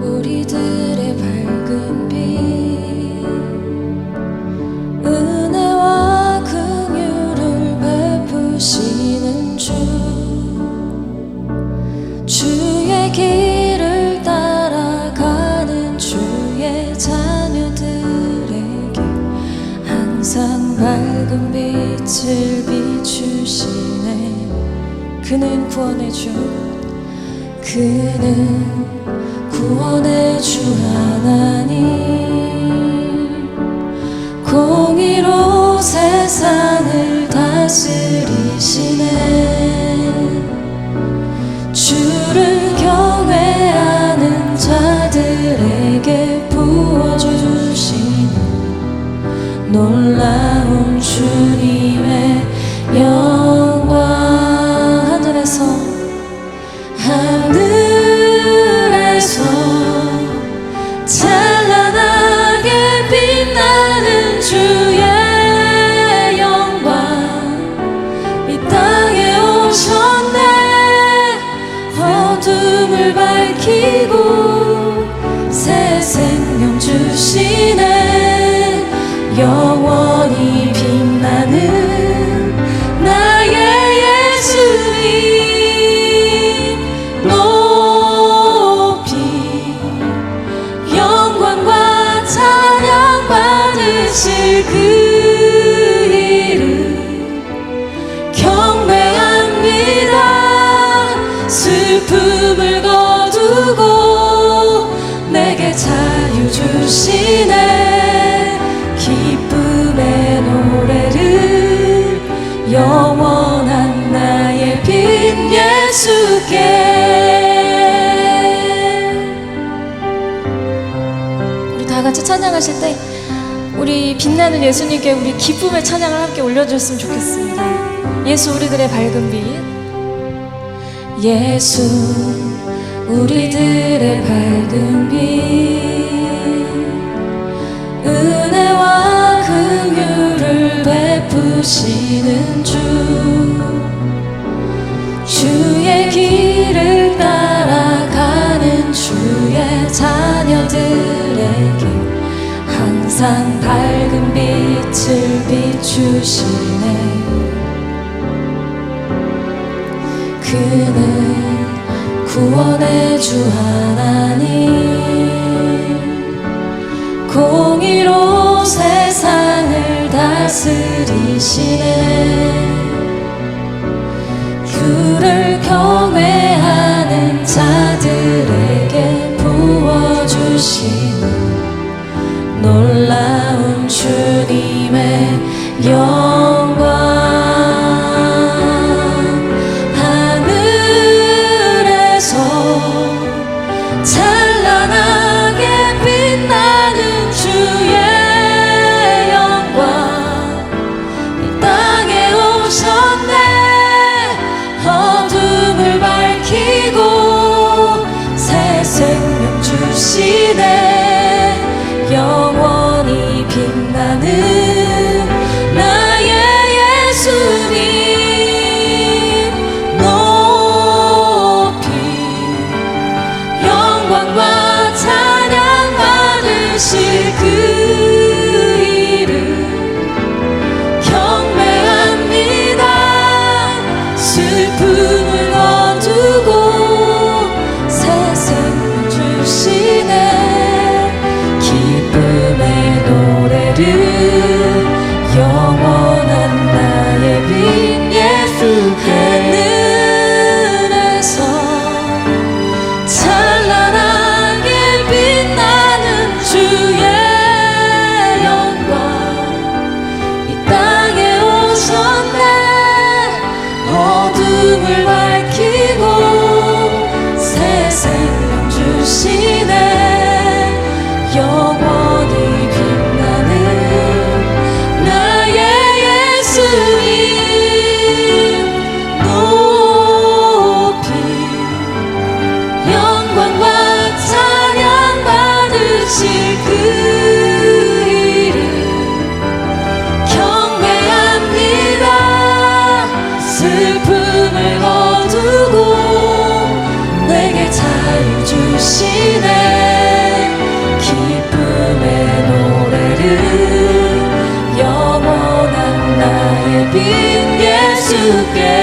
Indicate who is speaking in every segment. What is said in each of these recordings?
Speaker 1: 우리들의 밝은 빛. 은혜와 긍휼을 베푸시는 주. 주의 길을 따라가는 주의 자녀들에게 항상 밝은 빛을 비추시네. 그는 구원의 주. 그는 구원해 주라. 지키고 찬양하실 때 우리 빛나는 예수님께 우리 기쁨의 찬양을 함께 올려주셨으면 좋겠습니다. 예수 우리들의 밝은 빛 예수 우리들의 밝은 빛 주 하나님 공의로 세상을 다스리시네. you.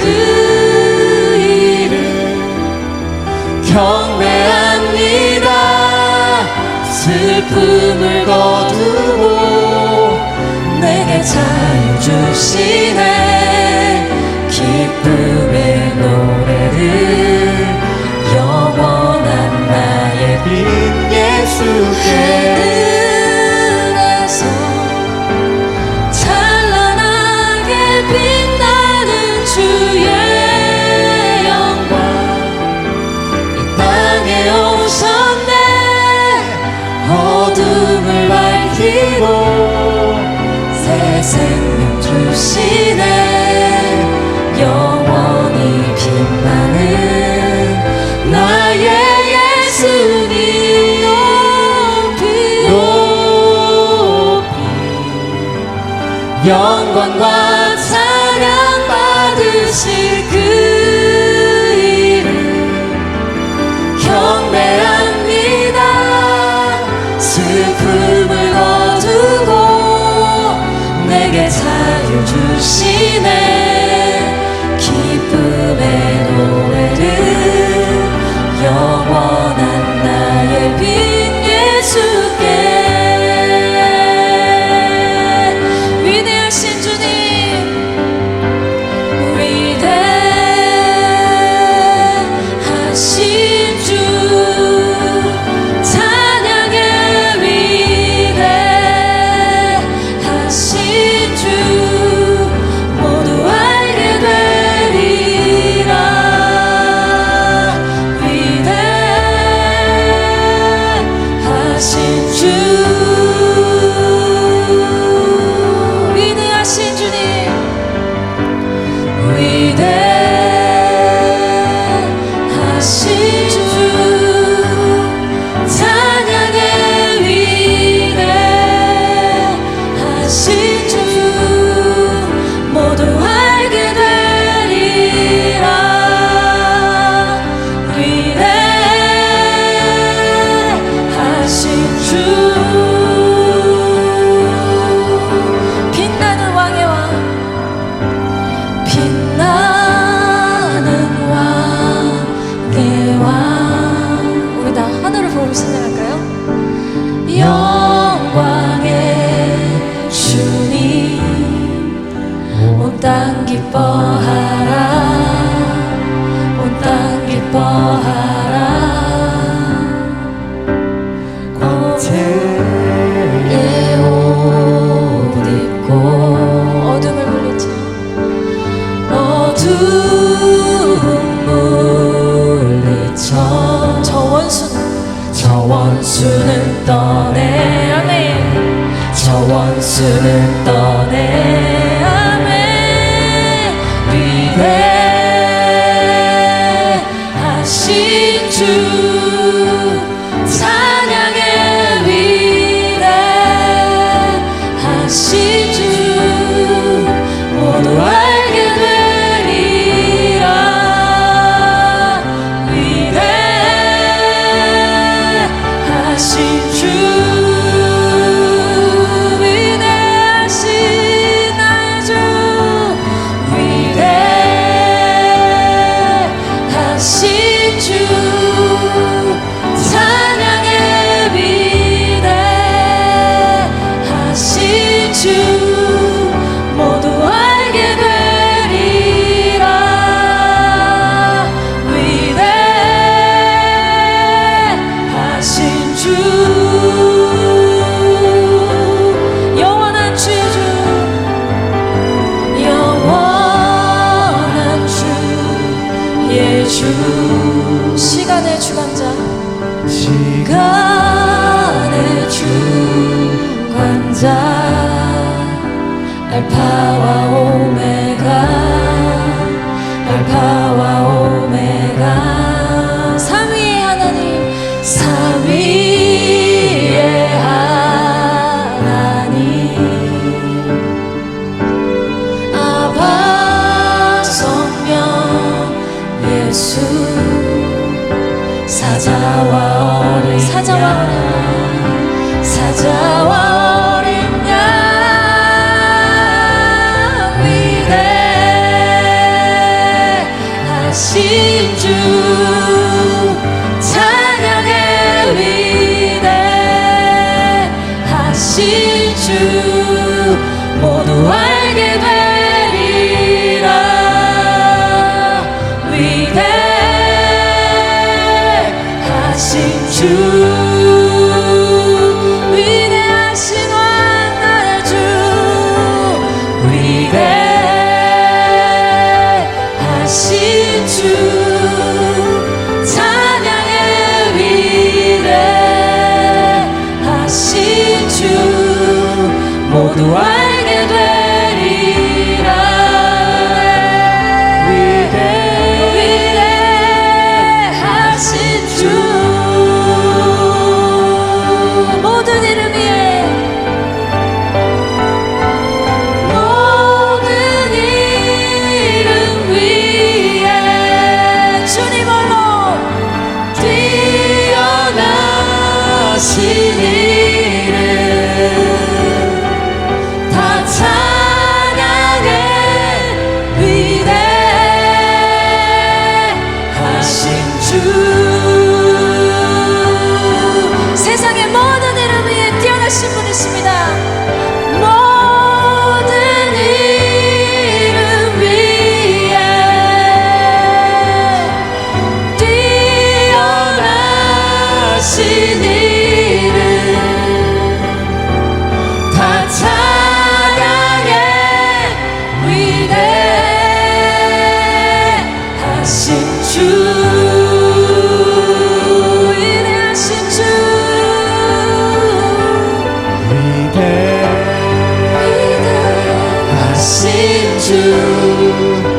Speaker 1: 그 일을 경배합니다. 슬픔을 거두고 내게 잘 주시네. quang quang 주
Speaker 2: listen to.